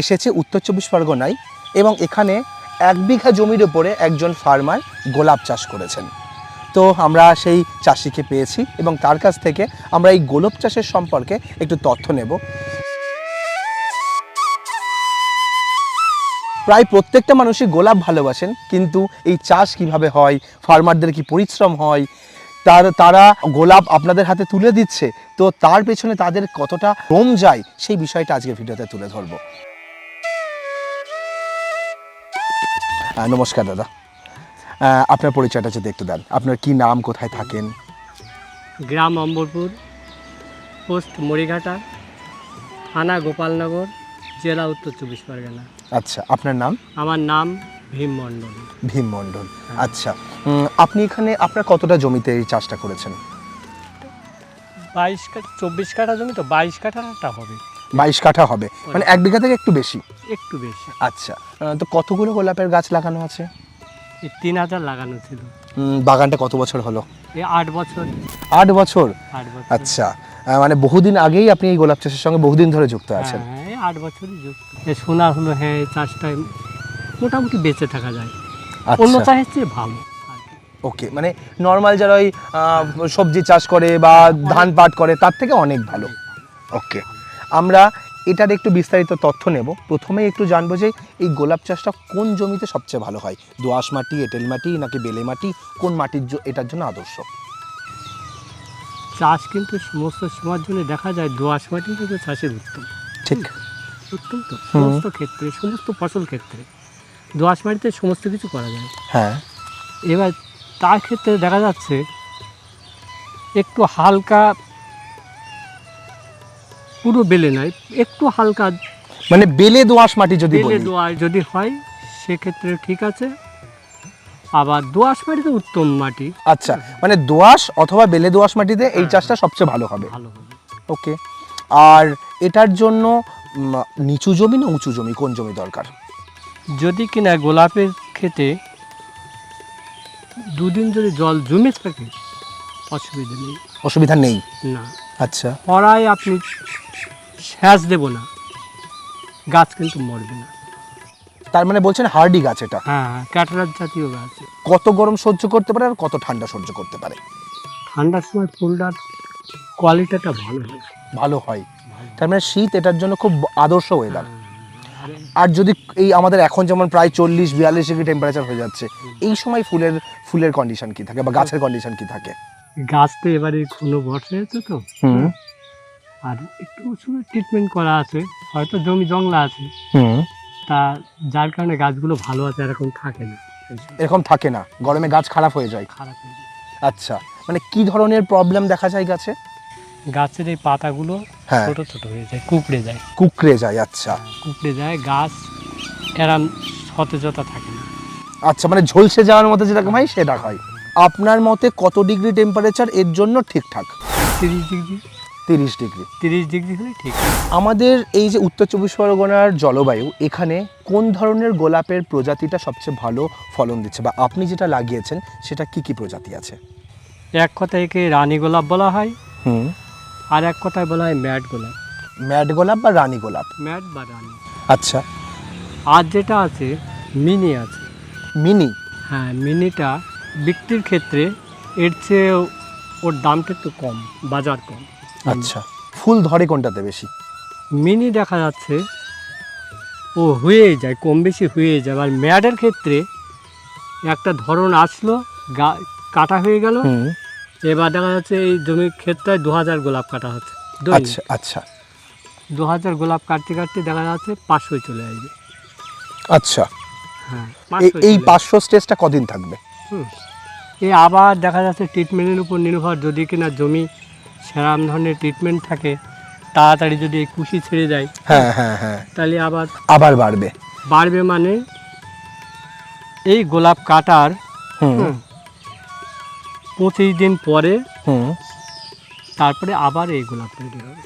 এসেছি উত্তর চব্বিশ পরগনায় এবং এখানে এক বিঘা জমির ওপরে একজন ফার্মার গোলাপ চাষ করেছেন। তো আমরা সেই চাষিকে পেয়েছি এবং তার কাছ থেকে আমরা এই গোলাপ চাষের সম্পর্কে একটু তথ্য নেব। প্রায় প্রত্যেকটা মানুষই গোলাপ ভালোবাসেন, কিন্তু এই চাষ কীভাবে হয় ফার্মারদের কি পরিশ্রম হয়, তার, তারা গোলাপ আপনাদের হাতে তুলে দিচ্ছে, তো তার পেছনে তাদের কতটা শ্রম যায়, সেই বিষয়টা আজকে ভিডিওতে তুলে ধরবো। নমস্কার দাদা। আপনার পরিচয়টা যদি একটু দেন। আপনার কি নাম কোথায় থাকেন? গ্রাম অম্বরপুর পোস্ট মরিঘাটা থানা গোপালনগর জেলা উত্তর চব্বিশ পরগনা। আচ্ছা আপনার নাম? আমার নাম ভীম মণ্ডল। ভীম মণ্ডল। আচ্ছা আপনি এখানে আপনার কতটা জমিতে এই চাষটা করেছেন? বাইশ কাঠা চব্বিশ কাঠা জমি তো বাইশ কাঠাটা হবে। বাইশ কাঠা হবে। মানে এক বিঘা থেকে একটু বেশি। একটু বেশি। আচ্ছা তো কতগুলো গোলাপের গাছ লাগানো আছে? তিন হাজার লাগানো ছিল। বাগানটা কত বছর হলো? আট বছর। আট বছর? আচ্ছা মানে বহুদিন আগেই আপনি এই গোলাপ চাষের সঙ্গে বহুদিন ধরে যুক্ত আছেন। হ্যাঁ আট বছরই যুক্ত। শোনা হলো হ্যাঁ এই চাষটায় মোটামুটি বেঁচে থাকা যায়। অন্য আচ্ছা চাষের চেয়ে ভালো। ওকে মানে নর্মাল যারা ওই সবজি চাষ করে বা ধান পাট করে তার থেকে অনেক ভালো। ওকে। আমরা এটার একটু বিস্তারিত তথ্য নেব। প্রথমে একটু জানব যে এই গোলাপ চাষটা কোন জমিতে সবচেয়ে ভালো হয়? দোআঁশ মাটি এঁটেল মাটি নাকি বেলে মাটি? কোন মাটির এটার জন্য আদর্শ? চাষ কিন্তু সমস্ত সময়ের জন্য দেখা যায় দোয়াশ মাটি কিন্তু চাষের উত্তম। ঠিক। উত্তম তো? সমস্ত ক্ষেত্রে সমস্ত ফসল ক্ষেত্রে। দোয়াশ মাটিতে সমস্ত কিছু করা যায়। হ্যাঁ। এবার তার ক্ষেত্রে দেখা যাচ্ছে একটু হালকা পুরো বেলে নয় একটু হালকা মানে বেলে দোআঁশ মাটি যদি বেলে দোয়াশ যদি হয় সেক্ষেত্রে ঠিক আছে। আবার দোয়াশ মাটিতে উত্তম মাটি। আচ্ছা মানে দোআঁশ অথবা বেলে দোআঁশ মাটিতে এই চাষটা সবচেয়ে ভালো হবে। ভালো হবে। ওকে আর এটার জন্য নিচু জমি না উঁচু জমি কোন জমি দরকার? যদি কিনা গোলাপের খেতে দুদিন যদি জল জমে থাকে অসুবিধা নেই। অসুবিধা নেই? না। আচ্ছা। খরায় আপনি সেচ দেব না। গাছ কিন্তু মরবে না। তার মানে বলছেন হার্ডি গাছ এটা? হ্যাঁ হ্যাঁ ক্যাটারার জাতীয় গাছ। কত গরম সহ্য করতে পারে আর কত ঠান্ডা সহ্য করতে পারে? ঠান্ডার সময় ফুলটার কোয়ালিটিটা ভালো হয়। ভালো হয়। তার মানে শীত এটার জন্য খুব আদর্শ ওয়েদার আর আর যদি এই আমাদের এখন যেমন প্রায় চল্লিশ বিয়াল্লিশ ডিগ্রি টেম্পারেচার হয়ে যাচ্ছে এই সময় ফুলের ফুলের কন্ডিশন কি থাকে বা গাছের কন্ডিশন কি থাকে? গাছ তো এবারে ঘন বর্ষা হয়েছে তো। হুম। আর একটু ওষুধের ট্রিটমেন্ট করা আছে হয়তো জমি জংলা আছে। তা যার কারণে গাছগুলো ভালো আছে এরকম থাকে না। এরকম থাকে না। গরমে গাছ খারাপ হয়ে যায়। খারাপ হয়ে যায়। আচ্ছা মানে কি ধরনের প্রবলেম দেখা যায় গাছে? গাছের এই পাতাগুলো হ্যাঁ। ছোট ছোট হয়ে যায় কুকড়ে যায়। কুকড়ে যায় আচ্ছা। কুকড়ে যায় গাছ এরাম সতেজতা থাকে না। আচ্ছা মানে ঝলসে যাওয়ার মতো যেরকম হয় সেটা হয়। আপনার মতে কত ডিগ্রি টেম্পারেচার এর জন্য ঠিকঠাক? তিরিশ ডিগ্রি। তিরিশ ডিগ্রি। তিরিশ ডিগ্রি হলে ঠিক। আমাদের এই যে উত্তর চব্বিশ পরগনার জলবায়ু এখানে কোন ধরনের গোলাপের প্রজাতিটা সবচেয়ে ভালো ফলন দিচ্ছে বা আপনি যেটা লাগিয়েছেন সেটা কি কি প্রজাতি আছে? এক কথায় একে রানী গোলাপ বলা হয় হুম। আর এক কথায় বলা হয় ম্যাট গোলাপ। ম্যাড গোলাপ বা রানী গোলাপ? ম্যাট বা রানী। আচ্ছা। আর যেটা আছে মিনি আছে। মিনি? হ্যাঁ মিনিটা বিক্রির ক্ষেত্রে এর চেয়ে ওর দামটা একটু কম বাজার কম। আচ্ছা। ফুল ধরে কোনটাতে বেশি? মিনি দেখা যাচ্ছে। ও হয়ে যায় কম বেশি হয়ে যায়। আর ম্যাডের ক্ষেত্রে একটা ধরন আসলো গা কাটা হয়ে গেল। এবার দেখা যাচ্ছে এই জমির ক্ষেত্রে দু হাজার গোলাপ কাটা হচ্ছে। আচ্ছা আচ্ছা। দু হাজার গোলাপ কাটতে কাটতে দেখা যাচ্ছে পাঁচশোয় চলে আসবে। আচ্ছা। হ্যাঁ এ- 500 এই পাঁচশো স্টেজটা কদিন থাকবে? হুম। এ আবার দেখা যাচ্ছে ট্রিটমেন্টের উপর নির্ভর। যদি কিনা জমি সেরাম ধরনের ট্রিটমেন্ট থাকে তাড়াতাড়ি যদি এই কুশি ছেড়ে যায় হ্যাঁ হ্যাঁ হ্যাঁ। তাহলে আবার আবার বাড়বে। বাড়বে মানে এই গোলাপ কাটার পঁচিশ দিন পরে তারপরে আবার এই গোলাপ তৈরি হবে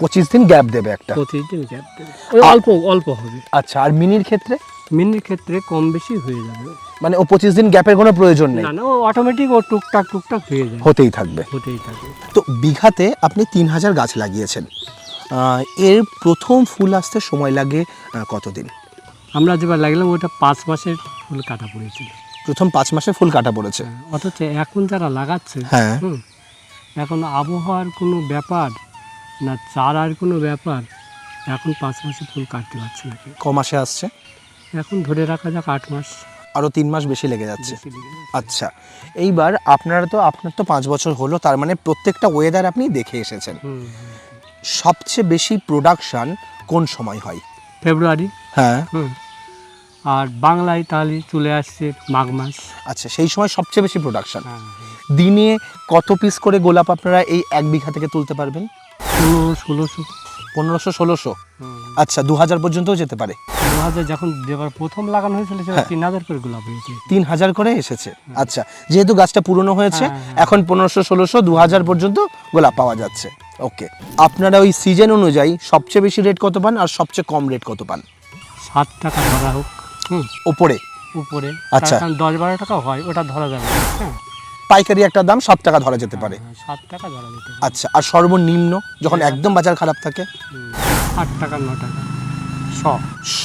পঁচিশ দিন গ্যাপ দেবে একটা। পঁচিশ দিন গ্যাপ দেবে। অল্প অল্প হবে। আচ্ছা আর মিনির ক্ষেত্রে? মিনির ক্ষেত্রে কম বেশি হয়ে যাবে। মানে ও পঁচিশ দিন গ্যাপের কোনো প্রয়োজন নেই। না ও অটোমেটিক ও টুকটাক টুকটাক হয়ে যাবে হতেই থাকবে। হতেই থাকবে। তো বিঘাতে আপনি তিন হাজার গাছ লাগিয়েছেন। এর প্রথম ফুল আসতে সময় লাগে কতদিন? আমরা যেবার লাগলাম ওটা পাঁচ মাসের ফুল কাটা পড়েছিল। প্রথম পাঁচ মাসে ফুল কাটা পড়েছে। অথচ এখন যারা লাগাচ্ছে হ্যাঁ। এখন আবহাওয়ার কোনো ব্যাপার না চারার কোনো ব্যাপার এখন পাঁচ মাসে ফুল কাটতে পারছে না। ক মাসে আসছে? এখন ধরে রাখা যাক আট মাস। আরও তিন মাস বেশি লেগে যাচ্ছে। আচ্ছা এইবার আপনারা তো আপনার তো পাঁচ বছর হলো তার মানে প্রত্যেকটা ওয়েদার আপনি দেখে এসেছেন। সবচেয়ে বেশি প্রোডাকশন কোন সময় হয়? ফেব্রুয়ারি। হ্যাঁ। আর বাংলায় তাহলে চলে আসছে মাঘ মাস। আচ্ছা সেই সময় সবচেয়ে বেশি প্রোডাকশন হ্যাঁ দিনে কত পিস করে গোলাপ আপনারা এই এক বিঘা থেকে তুলতে পারবেন? পনেরো ষোলোশো। পনেরোশো ষোলোশো। আচ্ছা দু হাজার পর্যন্তও যেতে পারে। দু হাজার যখন যেবার প্রথম লাগানো হয়েছিল সেটা হ্যাঁ। তিন হাজার করে গোলাপ হয়েছে। তিন হাজার করে এসেছে। আচ্ছা যেহেতু গাছটা পুরনো হয়েছে হ্যাঁ, হ্যাঁ। এখন পনেরোশো ষোলোশো দু হাজার পর্যন্ত গোলাপ পাওয়া যাচ্ছে। ওকে আপনারা ওই সিজন অনুযায়ী সবচেয়ে বেশি রেট কত পান আর সবচেয়ে কম রেট কত পান? সাত টাকা ধরা হোক হুম। ওপরে। উপরে। আচ্ছা। দশ বারো টাকা হয় ওটা ধরা যাবে হ্যাঁ। পাইকারি একটা দাম সাত টাকা ধরা যেতে পারে। হ্যাঁ, ষাট টাকা ধরা যেতে পারে। আচ্ছা আর সর্বনিম্ন যখন একদম বাজার খারাপ থাকে? আট টাকা ন টাকা শ। শ।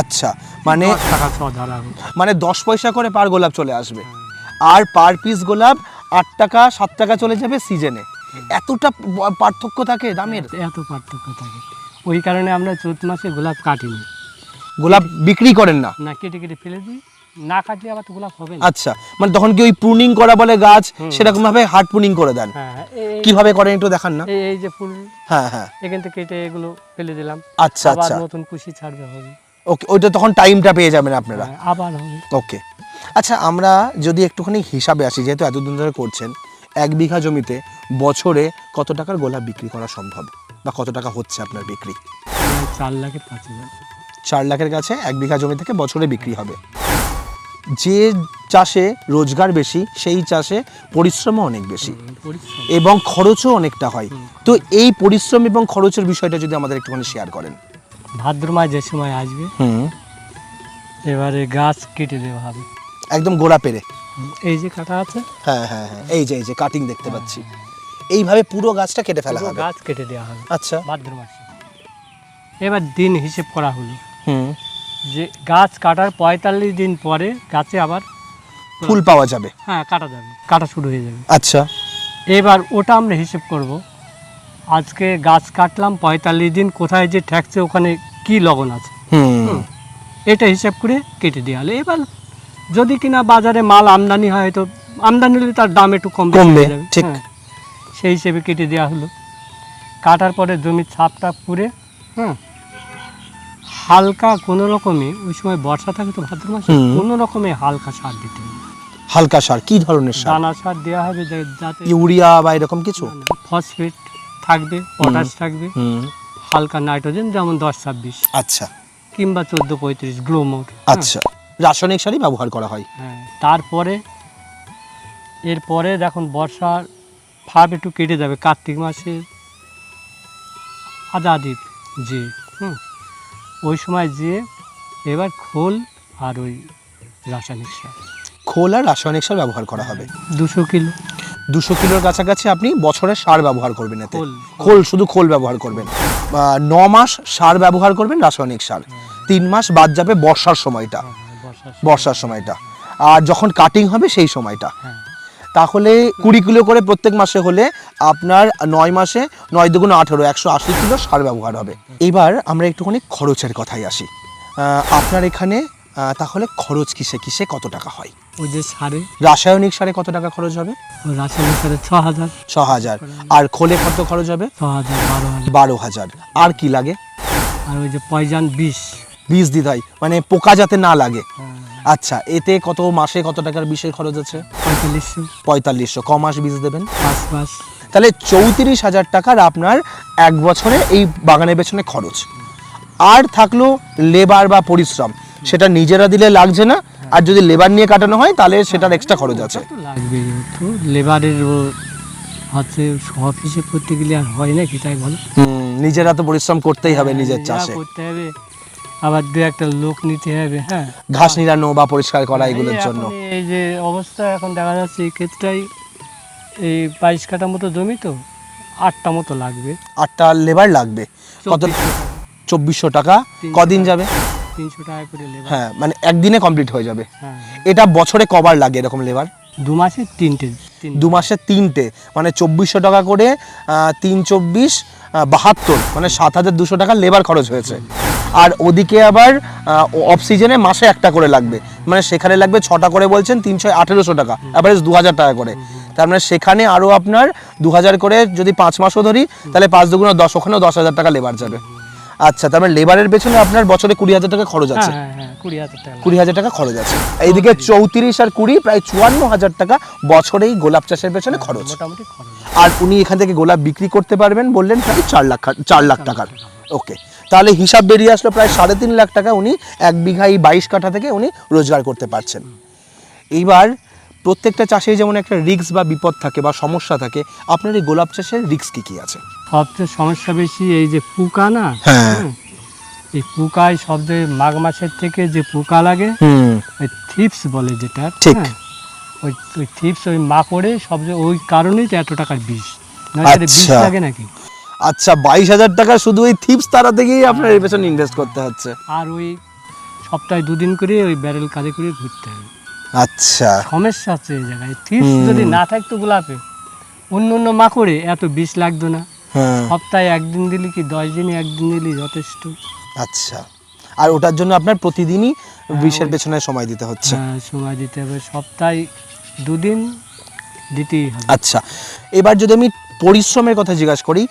আচ্ছা মানে টাকা শ ধরা মানে দশ পয়সা করে পার গোলাপ চলে আসবে। হ্যাঁ। আর পার পিস গোলাপ আট টাকা সাত টাকা চলে যাবে সিজনে। এতটা পার্থক্য থাকে দামের? এত পার্থক্য থাকে। ওই কারণে আমরা চৈত মাসে গোলাপ কাটিনি। গোলাপ বিক্রি করেন না? না কেটে কেটে ফেলে দিই। না কাটলে আবার তো গোলাপ হবে না। আচ্ছা মানে তখন কি ওই প্রুনিং করা বলে গাছ সেরকম ভাবে হার্ড প্রুনিং করে দেন? হ্যাঁ হ্যাঁ, কীভাবে করেন একটু দেখান না। এই যে ফুল হ্যাঁ হ্যাঁ। এখান থেকে কেটে এগুলো ফেলে দিলাম। আচ্ছা আবার আচ্ছা। নতুন কুশি ছাড়বে হবে। ওকে ওইটা তখন টাইমটা পেয়ে যাবেন আপনারা। হ্যাঁ, আবার হবে। ওকে। আচ্ছা আমরা যদি একটুখানি হিসাবে আসি যেহেতু এতদিন ধরে করছেন এক বিঘা জমিতে বছরে কত টাকার গোলাপ বিক্রি করা সম্ভব? বা কত টাকা হচ্ছে আপনার বিক্রি? চার লাখের হাজার চার লাখের কাছে এক বিঘা জমি থেকে বছরে বিক্রি হবে। যে চাষে রোজগার বেশি সেই চাষে পরিশ্রমও অনেক বেশি। এবং খরচও অনেকটা হয়। তো এই পরিশ্রম এবং খরচের বিষয়টা যদি আমাদের একটুখানি শেয়ার করেন। ভাদ্র মাস যে সময় আসবে হুম। এবারে গাছ কেটে দেওয়া হবে। একদম গোড়া পেরে। এই যে কাটা আছে? হ্যাঁ হ্যাঁ হ্যাঁ এই যে এই যে কাটিং দেখতে পাচ্ছি। এইভাবে পুরো গাছটা কেটে ফেলা হবে। গাছ কেটে দেওয়া হবে। আচ্ছা। ভাদ্র মাসে। এবার দিন হিসেব করা হলো। যে গাছ কাটার পঁয়তাল্লিশ দিন পরে গাছে আবার ফুল পাওয়া যাবে। হ্যাঁ কাটা যাবে। কাটা শুরু হয়ে যাবে। আচ্ছা। এবার ওটা আমরা হিসেব করব। আজকে গাছ কাটলাম পঁয়তাল্লিশ দিন কোথায় যে ঠেকছে ওখানে কি লগন আছে? এটা হিসাব করে কেটে দেওয়া হলো এবার যদি কিনা বাজারে মাল আমদানি হয় তো আমদানি হলে তার দাম একটু কম কমবে, হয়ে যাবে। ঠিক। হ্যাঁ, সেই হিসেবে কেটে দেওয়া হলো। কাটার পরে জমির ছাপটা পুড়ে হ্যাঁ হালকা কোনো রকমে ওই সময় বর্ষা থাকে তো ভাদ্র মাসে। কোনো রকমে হালকা সার দিতে হবে। হালকা সার কি ধরনের সার? দানা সার দেওয়া হবে যাতে ইউরিয়া বা এরকম কিছু? ফসফেট থাকবে পটাশ থাকবে হালকা নাইট্রোজেন যেমন দশ ছাব্বিশ। আচ্ছা। কিংবা চোদ্দ পঁয়ত্রিশ গ্লোমোর আচ্ছা। রাসায়নিক সারই ব্যবহার করা হয়। হ্যাঁ। তারপরে এরপরে যখন বর্ষার ফাপ একটু কেটে যাবে কার্তিক মাসে। যে হুম ওই সময় যে এবার খোল আর ওই রাসায়নিক সার। খোল আর রাসায়নিক সার ব্যবহার করা হবে। দুশো কিলো। দুশো কিলোর কাছাকাছি আপনি বছরে সার ব্যবহার করবেন এতে। খোল। খোল শুধু খোল ব্যবহার করবেন। ন মাস সার ব্যবহার করবেন রাসায়নিক সার। তিন মাস বাদ যাবে বর্ষার সময়টা। হ্যাঁ, হ্যাঁ, বর্ষার সময়টা। আর যখন কাটিং হবে সেই সময়টা। হ্যাঁ। তাহলে কুড়ি কিলো করে প্রত্যেক মাসে হলে আপনার নয় মাসে নয় দুগুণ আঠেরো একশো আশি কিলো সার ব্যবহার হবে। এবার আমরা একটুখানি খরচের কথায় আসি। আপনার এখানে তাহলে খরচ কিসে কিসে কত টাকা হয়? ওই যে সারে। রাসায়নিক সারে কত টাকা খরচ হবে? রাসায়নিক সারে ছ হাজার। ছ হাজার। আর খোলে কত খরচ হবে? ছ হাজার বারো হাজার। বারো হাজার। আর কি লাগে? আর ওই যে পয়জান বিষ। বীজ দিতে হয় মানে পোকা যাতে না লাগে। হ্যাঁ, আচ্ছা এতে কত মাসে কত টাকার বিষের খরচ আছে? পঁয়তাল্লিশশো। পঁয়তাল্লিশশো। ক মাস বীজ দেবেন? পাঁচ মাস। তাহলে চৌত্রিশ হাজার টাকার আপনার এক বছরে এই বাগানের পেছনে খরচ। আর থাকল লেবার বা পরিশ্রম। সেটা নিজেরা দিলে লাগছে না আর যদি লেবার নিয়ে কাটানো হয় তাহলে সেটার এক্সট্রা খরচ আছে। লাগবে তো লেবারের হচ্ছে সব হিসেব করতে গেলে আর হয় তাই বলো? নিজেরা তো পরিশ্রম করতেই হবে নিজের চাষে। করতে হবে। আবার দু একটা লোক নিতে হবে হ্যাঁ। ঘাস নিরানো বা পরিষ্কার করা এগুলোর জন্য। এই যে অবস্থা এখন দেখা যাচ্ছে এই ক্ষেত্রেই এই বাইশ কাটা মতো জমি তো আটটা মতো লাগবে। আটটা লেবার লাগবে। কত চব্বিশশো টাকা? কদিন যাবে? তিনশো টাকা করে লেবার। হ্যাঁ মানে একদিনে কমপ্লিট হয়ে যাবে। হ্যাঁ এটা বছরে কবার লাগে এরকম লেবার? দু মাসে তিনটে দু মাসে তিনটে। মানে চব্বিশশো টাকা করে তিন চব্বিশ বাহাত্তর মানে সাত হাজার দুশো টাকা লেবার খরচ হয়েছে। আর ওদিকে আবার অফ সিজনে মাসে একটা করে লাগবে। মানে সেখানে লাগবে ছটা করে বলছেন তিনশো আঠেরোশো টাকা। অ্যাভারেজ দু হাজার টাকা করে। তার মানে সেখানে আরও আপনার দু হাজার করে যদি পাঁচ মাসও ধরি তাহলে পাঁচ দুগুণ দশ ওখানেও দশ হাজার টাকা লেবার যাবে। আচ্ছা তার মানে লেবারের পেছনে আপনার বছরে কুড়ি হাজার টাকা খরচ আছে। হ্যাঁ হ্যাঁ কুড়ি হাজার টাকা খরচ আছে। এইদিকে চৌত্রিশ আর কুড়ি প্রায় চুয়ান্ন হাজার টাকা বছরেই গোলাপ চাষের পেছনে খরচ। খরচ। আর উনি এখান থেকে গোলাপ বিক্রি করতে পারবেন বললেন প্রায় চার লাখ চার লাখ টাকার। ওকে। তাহলে হিসাব বেরিয়ে আসলো প্রায় সাড়ে তিন লাখ টাকা উনি এক বিঘা এই বাইশ কাঠা থেকে উনি রোজগার করতে পারছেন। এইবার প্রত্যেকটা চাষে যেমন একটা রিস্ক বা বিপদ থাকে বা সমস্যা থাকে আপনার এই গোলাপ চাষের রিস্ক কি কি আছে? সবচেয়ে সমস্যা বেশি এই যে পোকা না? হ্যাঁ। এই পোকায় সবচেয়ে মাঘ মাসের থেকে যে পোকা লাগে হুম। ওই থিপস বলে যেটা ঠিক। হ্যাঁ, ওই ওই থিপস ওই মাকড়ে সবচেয়ে ওই কারণেই তো এত টাকার বিষ। এর বিষ আচ্ছা। লাগে নাকি? আচ্ছা বাইশ হাজার টাকা শুধু ওই থিপস তারা থেকেই আপনার এর পেছনে ইনভেস্ট করতে হচ্ছে। আর ওই সপ্তাহে দুদিন করে ওই ব্যারেল কাজে করে ঘুরতে হবে। আচ্ছা। সমস্যা আছে এই জায়গায়। থিপস যদি না থাকতো গোলাপে অন্য অন্য মাকড়ে এত বিষ লাগতো না। হ্যাঁ। সপ্তাহে একদিন দিলে কি দশ দিনে একদিন দিলে যথেষ্ট? আচ্ছা। আর ওটার জন্য আপনার প্রতিদিনই বিষের পেছনে সময় দিতে হচ্ছে। হ্যাঁ, সময় দিতে হবে। সপ্তাহে দুদিন দিতেই হবে। আচ্ছা। এবার যদি আমি পরিশ্রমের কথা জিজ্ঞাসা করি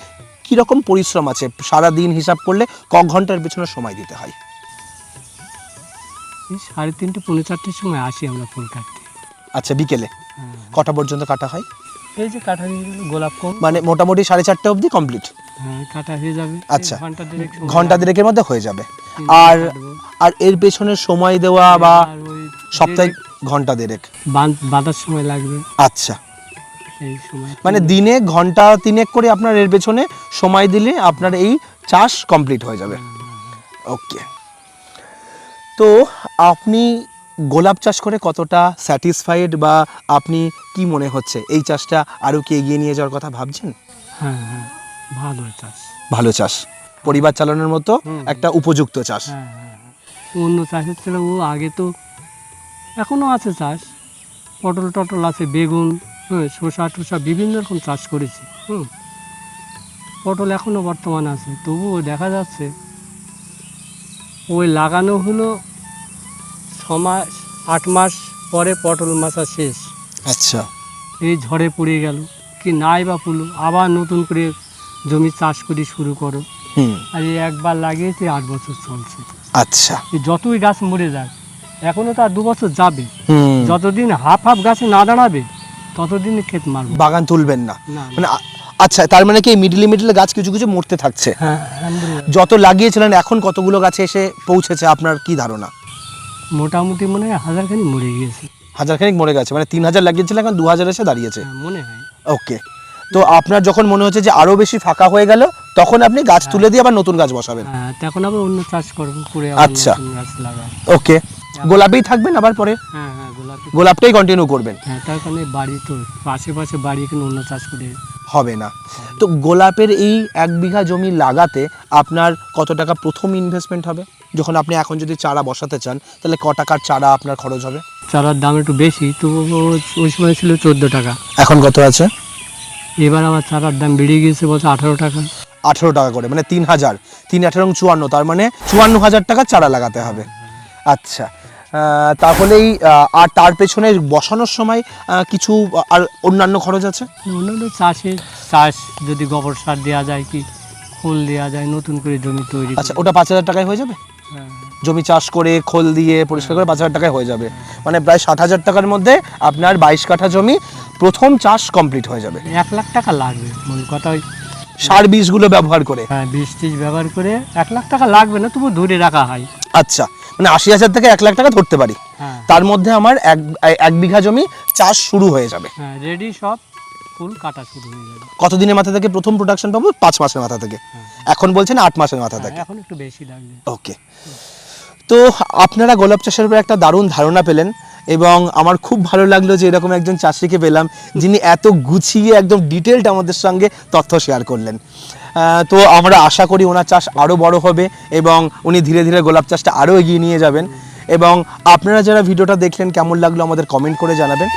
কীরকম পরিশ্রম আছে? সারা দিন হিসাব করলে ক ঘণ্টার পেছনে সময় দিতে হয়? সাড়ে তিনটে পৌনে চারটের সময় আসি আমরা ফুল কাটতে। আচ্ছা বিকেলে? হ্যাঁ। কটা পর্যন্ত কাটা হয়? এই যে কাটা হয়ে গেল গোলাপ কম। মানে মোটামুটি সাড়ে চারটে অবধি কমপ্লিট হ্যাঁ কাটা হয়ে যাবে। আচ্ছা। ঘণ্টা দেড়েক ঘণ্টা দেড়েকের মধ্যে হয়ে যাবে। আর আর এর পেছনে সময় দেওয়া বা সপ্তাহে ঘণ্টা দেড়েক? বাঁধ- বাঁধার সময় লাগবে। আচ্ছা। মানে দিনে ঘণ্টা তিনেক করে আপনার এর পেছনে সময় দিলে আপনার এই চাষ কমপ্লিট হয়ে যাবে। ওকে। তো আপনি গোলাপ চাষ করে কতটা স্যাটিসফাইড বা আপনি কি মনে হচ্ছে? এই চাষটা আরও কি এগিয়ে নিয়ে যাওয়ার কথা ভাবছেন? হ্যাঁ হ্যাঁ। ভালো চাষ। ভালো চাষ। পরিবার চালানোর মতো একটা উপযুক্ত চাষ। হ্যাঁ হ্যাঁ। অন্য চাষের ছিল ও আগে তো এখনও আছে চাষ। পটল টটল আছে বেগুন। হ্যাঁ শসা টসা বিভিন্ন রকম চাষ করেছি হুম। পটল এখনও বর্তমান আছে তবুও দেখা যাচ্ছে ওই লাগানো হলো ছ মাস আট মাস পরে পটল মাসা শেষ। আচ্ছা। এই ঝড়ে পড়ে গেল কি নাই বা পুলো আবার নতুন করে জমি চাষ করি শুরু করো। আর এই একবার লাগিয়েছি আট বছর চলছে। আচ্ছা। যতই গাছ মরে যাক এখনও তো আর দু বছর যাবে। হুম। যতদিন হাফ হাফ গাছে না দাঁড়াবে ততদিন ক্ষেত মারবো। বাগান তুলবেন না। মানে আচ্ছা তার মানে কি মিডিলে মিডিলে গাছ কিছু কিছু মরতে থাকছে? হ্যাঁ যত লাগিয়েছিলেন এখন কতগুলো গাছে এসে পৌঁছেছে? আপনার কি ধারণা? মোটামুটি মনে হয় হাজারখানি মরে গিয়েছে। হাজার খানিক মরে গেছে মানে তিন হাজার লাগিয়েছিলেন এখন দু হাজার এসে দাঁড়িয়েছে। হ্যাঁ, মনে হয়। ওকে। তো আপনার যখন মনে হচ্ছে যে আরও বেশি ফাঁকা হয়ে গেল তখন আপনি গাছ তুলে দিয়ে আবার নতুন গাছ বসাবেন? হ্যাঁ তখন আবার অন্য চাষ করব করে আচ্ছা। গাছ ওকে। গোলাপেই থাকবেন আবার পরে হ্যাঁ হ্যাঁ গোলাপি গোলাপটাই কন্টিনিউ করবেন। হ্যাঁ তার কারণে বাড়ি তো আশেপাশে বাড়ি এখানে অন্য চাষ করে হবে না। তো গোলাপের এই এক বিঘা জমি লাগাতে আপনার কত টাকা প্রথম ইনভেস্টমেন্ট হবে? যখন আপনি এখন যদি চারা বসাতে চান তাহলে ক টাকার চারা আপনার খরচ হবে? চারার দাম একটু বেশি তো ওই সময় ছিল চোদ্দ টাকা। এখন কত আছে? এবার আবার চারার দাম বেড়ে গিয়েছে বলছে আঠারো টাকা। আঠেরো টাকা করে মানে তিন হাজার তিন আঠেরো এবং চুয়ান্ন তার মানে চুয়ান্ন হাজার টাকা চারা লাগাতে হবে। আচ্ছা তাহলেই আর তার পেছনে বসানোর সময় কিছু আর অন্যান্য খরচ আছে? অন্যান্য চাষে চাষ যদি গোবর সার দেওয়া যায় কি? খোল দেওয়া যায় নতুন করে জমি তৈরি আচ্ছা ওটা পাঁচ হাজার টাকায় হয়ে যাবে? হ্যাঁ, জমি চাষ করে খোল দিয়ে পরিষ্কার করে পাঁচ হাজার টাকায় হয়ে যাবে। মানে প্রায় ষাট হাজার টাকার মধ্যে আপনার বাইশ কাঠা জমি প্রথম চাষ কমপ্লিট হয়ে যাবে। এক লাখ টাকা লাগবে মূল কথা ওই সার বীজগুলো ব্যবহার করে? হ্যাঁ বীজ টিজ ব্যবহার করে এক লাখ টাকা লাগবে না তবু ধরে রাখা হয়। আচ্ছা মানে আশি হাজার থেকে এক লাখ টাকা ধরতে পারি। হ্যাঁ। তার মধ্যে আমার এক এক বিঘা জমি চাষ শুরু হয়ে যাবে। হ্যাঁ রেডি সব ফুল কাটা শুরু হয়ে যাবে। কতদিনের মাথা থেকে প্রথম প্রোডাকশন পাবো? পাঁচ মাসের মাথা থেকে। এখন বলছেন আট মাসের মাথা হ্যাঁ, থেকে। এখন একটু বেশি লাগবে। ওকে তো আপনারা গোলাপ চাষের উপর একটা দারুণ ধারণা পেলেন। এবং আমার খুব ভালো লাগল যে এরকম একজন চাষিকে পেলাম, যিনি এত গুছিয়ে একদম ডিটেলড আমাদের সঙ্গে তথ্য শেয়ার করলেন। তো আমরা আশা করি ওনার চাষ আরও বড় হবে এবং উনি ধীরে ধীরে গোলাপ চাষটা আরও এগিয়ে নিয়ে যাবেন। এবং আপনারা যারা ভিডিওটা দেখলেন, কেমন লাগল আমাদের কমেন্ট করে জানাবেন।